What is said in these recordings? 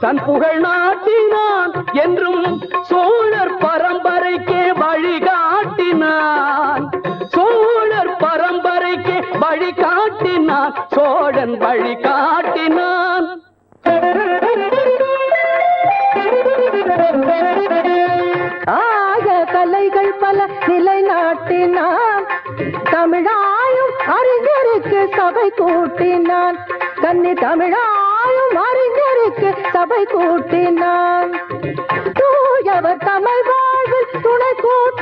தன் புகழ் நாட்டினான் என்றும் சோழர் பரம்பரைக்கே வழிகாட்டினான். சோழர் பரம்பரைக்கே வழிகாட்டினான் சோழன் வழிகாட்டினான். ஆக கலைகள் பல நிலைநாட்டினான். தமிழாயும் அறிஞருக்கு சபை கூட்டினான். கன்னி தமிழா அறிஞருக்கு சபை கூட்டினான். தூயவர் தமிழ் வாழ்வில் துணை கூட்டினான்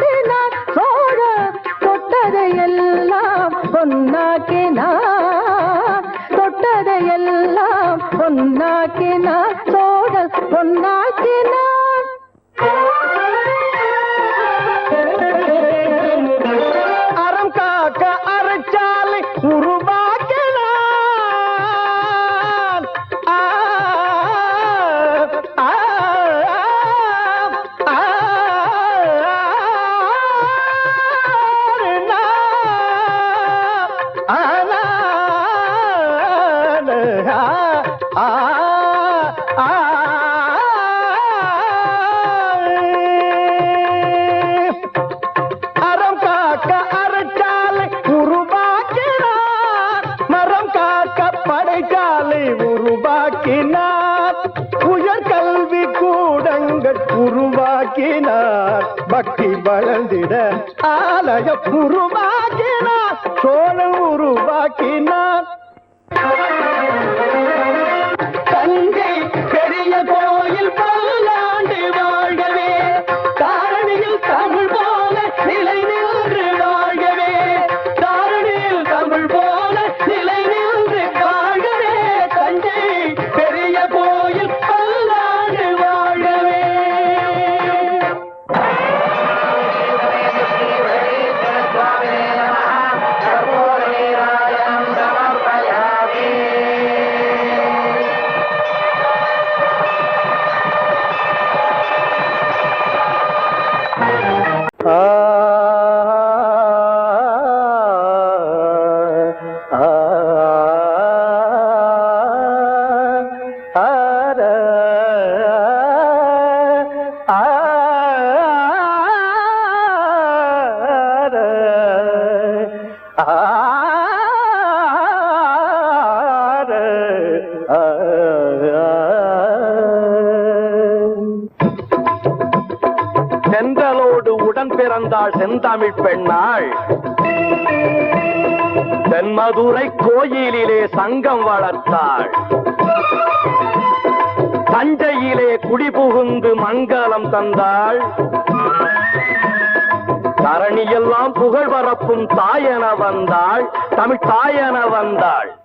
வளர்ந்திட ஆலய உருவாக்கினார் சோழன் உருவாக்கினார். பிறந்தாள் செந்தமிழ் பெண்ணாள். தென்மதுரை கோயிலிலே சங்கம் வளர்த்தாள். தஞ்சையிலே குடிபுகுந்து மங்களம் தந்தாள். தரணியெல்லாம் புகழ் பரப்பும் தாயென வந்தாள். தமிழ் தாயன வந்தாள்.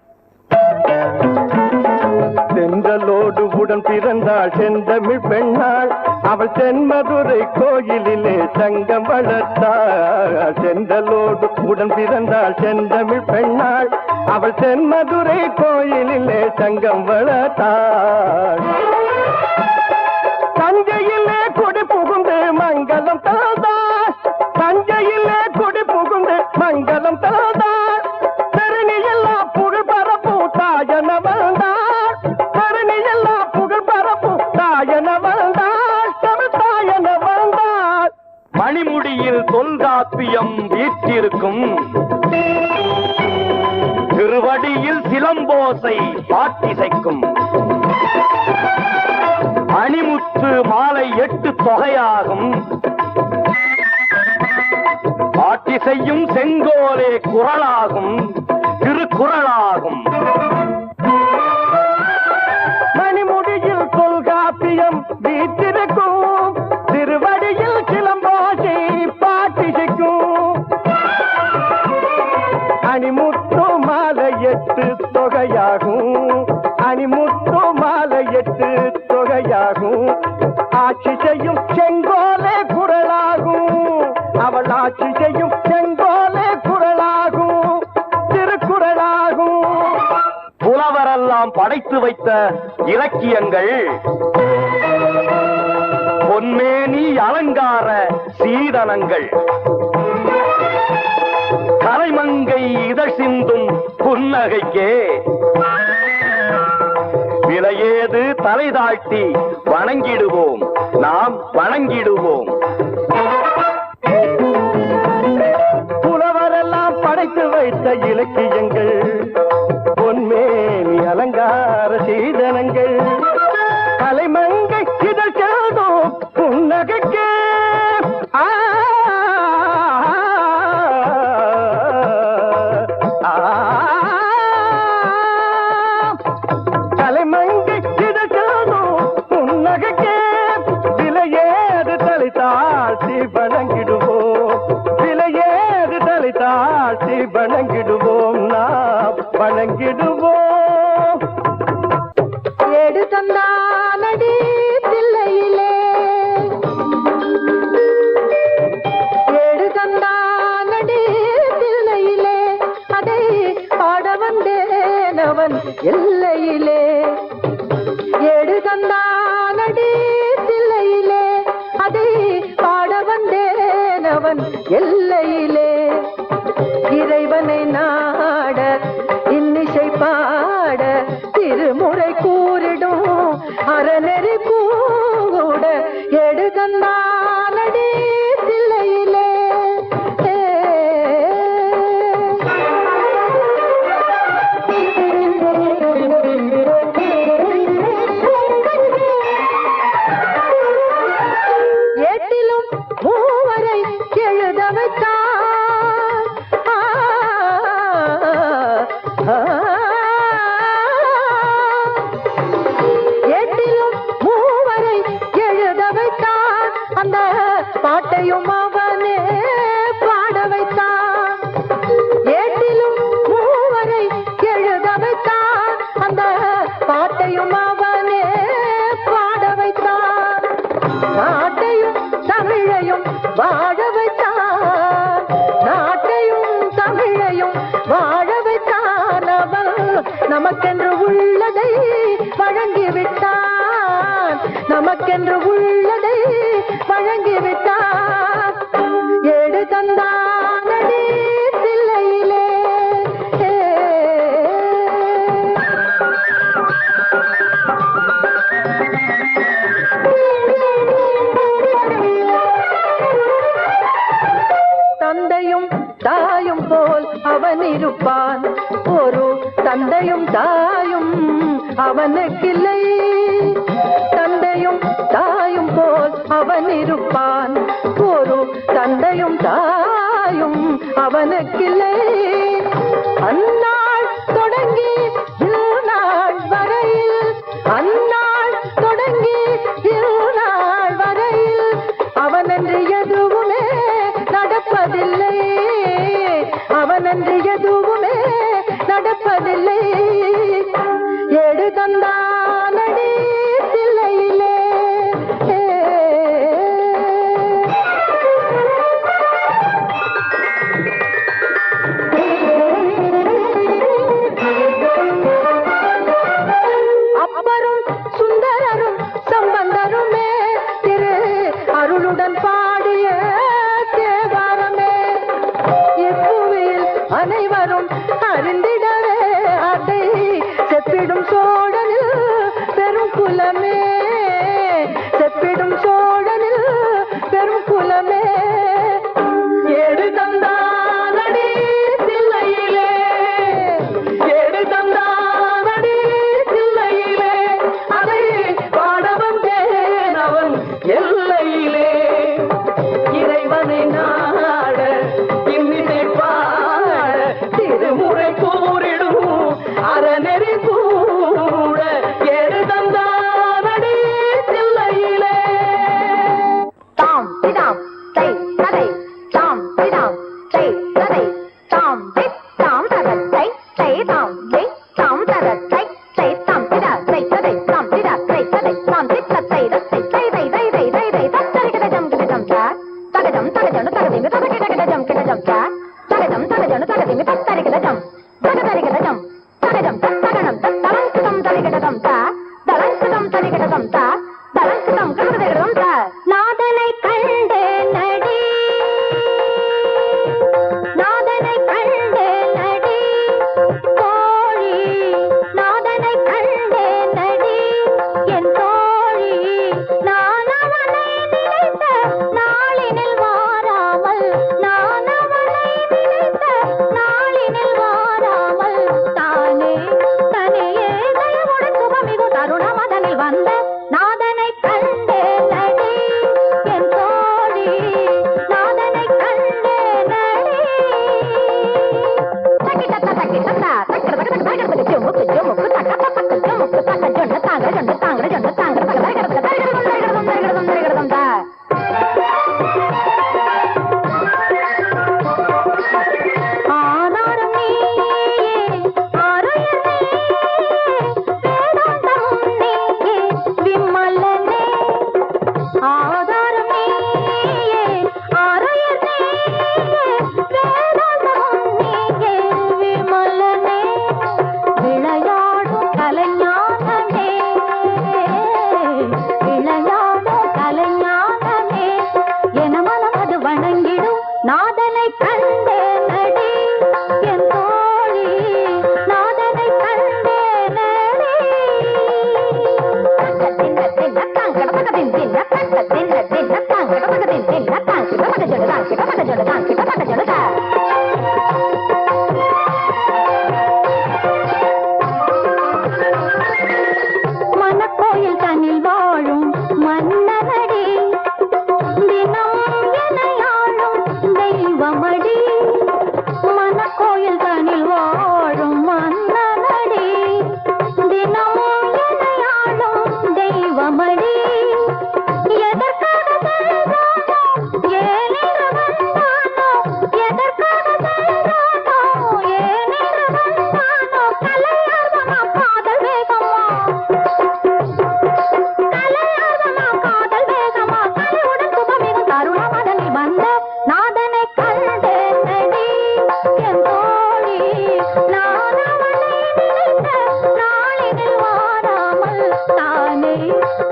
தென்றலோடு உடன் பிறந்தாள் செந்தமிழ் பெண்ணாள். அவள் தென்மதுரை கோயிலிலே சங்கம் வளர்த்தாள். செந்தலோடு உடன் பிறந்தாள் செந்தமிழ் பெண்ணாள். அவள் தென்மதுரை கோயிலிலே சங்கம் வளர்த்தாள். தொல்காப்பியம் வீற்றிருக்கும். திருவடியில் சிலம்போசை பாட்டிசைக்கும். அணிமுத்து மாலை எட்டு தொகையாகும். பாட்டிசையும் செங்கோலே குரலாகும். திருக்குறளாகும். எட்டு தொகையாகும். அணிமுத்து மாலை எட்டு தொகையாகும். ஆட்சி செய்யும் செங்கோலே குரலாகும். அவள் ஆட்சி செய்யும் செங்கோலே குரலாகும். திருக்குறளாகும். புலவரெல்லாம் படைத்து வைத்த இலக்கியங்கள். பொன்மேனி அலங்கார சீதனங்கள். கலைமங்கை இதழ் சிந்தும் புன்னகைக்கே. விலையேது தலை தாழ்த்தி வணங்கிடுவோம். நாம் வணங்கிடுவோம். புலவரெல்லாம் படைத்து வைத்த இலக்கியங்கள். எல்லையிலே இறைவனை நான் என்று உள்ளதை வழங்கிவிட்டார் ஏடு தந்தானடி தில்லையிலே தந்தையும் தாயும் போல் அவன் இருப்பான். ஒரு தந்தையும் தாயும் அவனுக்கில்லை. போல் இருப்பான் ஒரு தந்தையும் தாயும் அவனுக்கில்லை. அந்நாள் தொடங்கி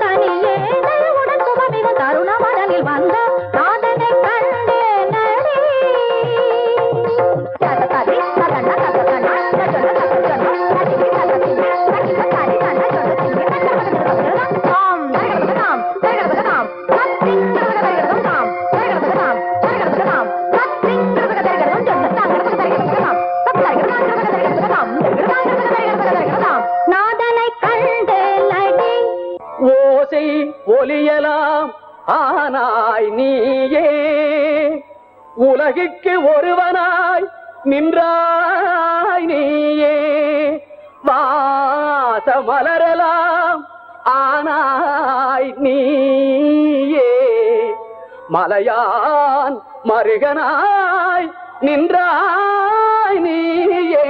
带你 நின்றாய் நீயே உலகுக்கு ஒருவனாய் நின்றாய் நீயே. வாச மலரலாம் ஆனாய் நீயே. மலையான் மருகனாய் நின்றாய் நீயே.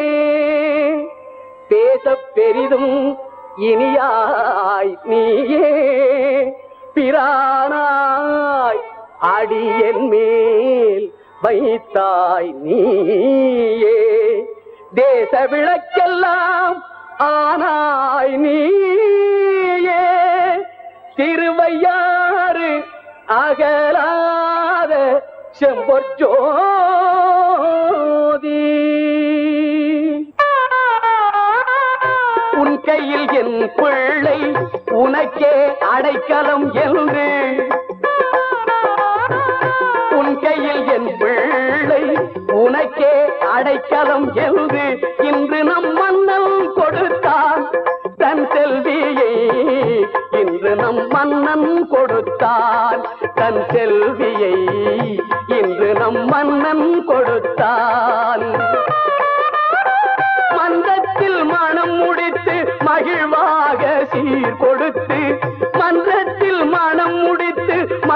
பேச பெரிதும் இனியாய் நீயே. பிரானாய் அடியன் மேல் வைத்தாய் நீயே. தேச விளக்கெல்லாம் ஆனாய் நீயே. திருவையாறு அகலாத செம்பொற்ஜோதி உன் கையில் என் பிள்ளை உனக்கே அடைக்கலம் என்று. உன் கையில் என் பிள்ளை உனக்கே அடைக்கலம் என்று. இன்று நம் மன்னன் கொடுத்தான் தன் செல்வியை. இன்று நம் மன்னன் கொடுத்தான் தன் செல்வியை. இன்று நம் மன்னன் கொடுத்தான்.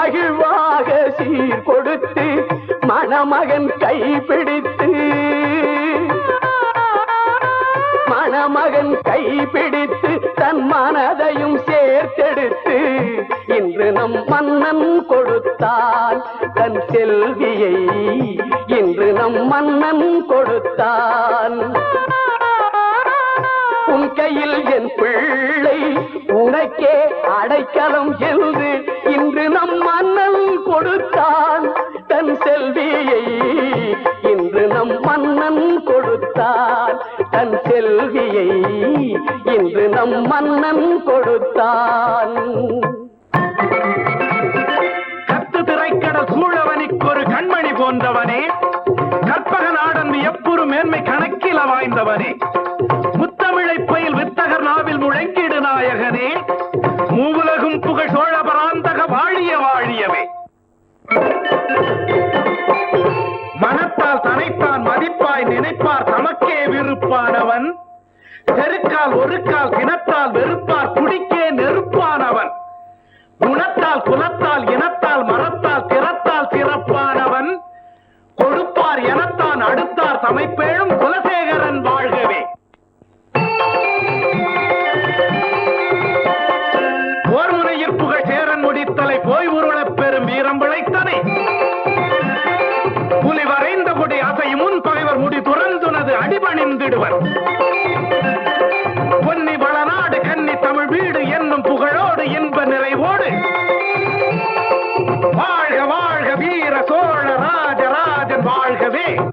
மகிழ்வாக சீர் கொடுத்து மணமகன் கைப்பிடித்து மணமகன் கைப்பிடித்து தன் மனதையும் சேர்த்தெடுத்து இன்று நம் மன்னன் கொடுத்தான் தன் செல்வியை இன்று நம் மன்னன் கொடுத்தான் உன் கையில் என் பிள்ளை உனக்கே அடைக்கலம் என்று இன்று நம் மன்னன் கொடுத்தான் தன் செல்வியை. இன்று நம் மன்னன் கொடுத்தான் தன் செல்வியை. இன்று நம் மன்னன் கொடுத்தான். கத்து திரைக்கட சூழவனுக்கு ஒரு கண்மணி போன்றவனே. கற்பக நாடன் எப்பொரு மேன்மை கணக்கில வாய்ந்தவனே தெருக்கால் ஒரு கால் கிணத்தால் வெறுப்பார் குடிக்கே நெருப்பானவன். குணத்தால் குலத்தால் இனத்தால் மரத்தால் திறத்தால் சிறப்பானவன். கொடுப்பார் எனத்தான் அடுத்தார் சமைப்பேழும் குலசேகரன் வாழ்கவே. போர் புகழ் சேரன் முடித்தலை போய் உருளப் பெறும் வீரம் விளைத்தனை. புலி வரைந்த கொடி அசையும் முன் பகைவர் முடி துறந்துனது அடிபணிந்திடுவர். பொன்னி வளநாடு கன்னி தமிழ் வீடு என்னும் புகழோடு இன்ப நிறைவோடு. வாழ்க வாழ்க வீர சோழ ராஜராஜன் வாழ்கவே.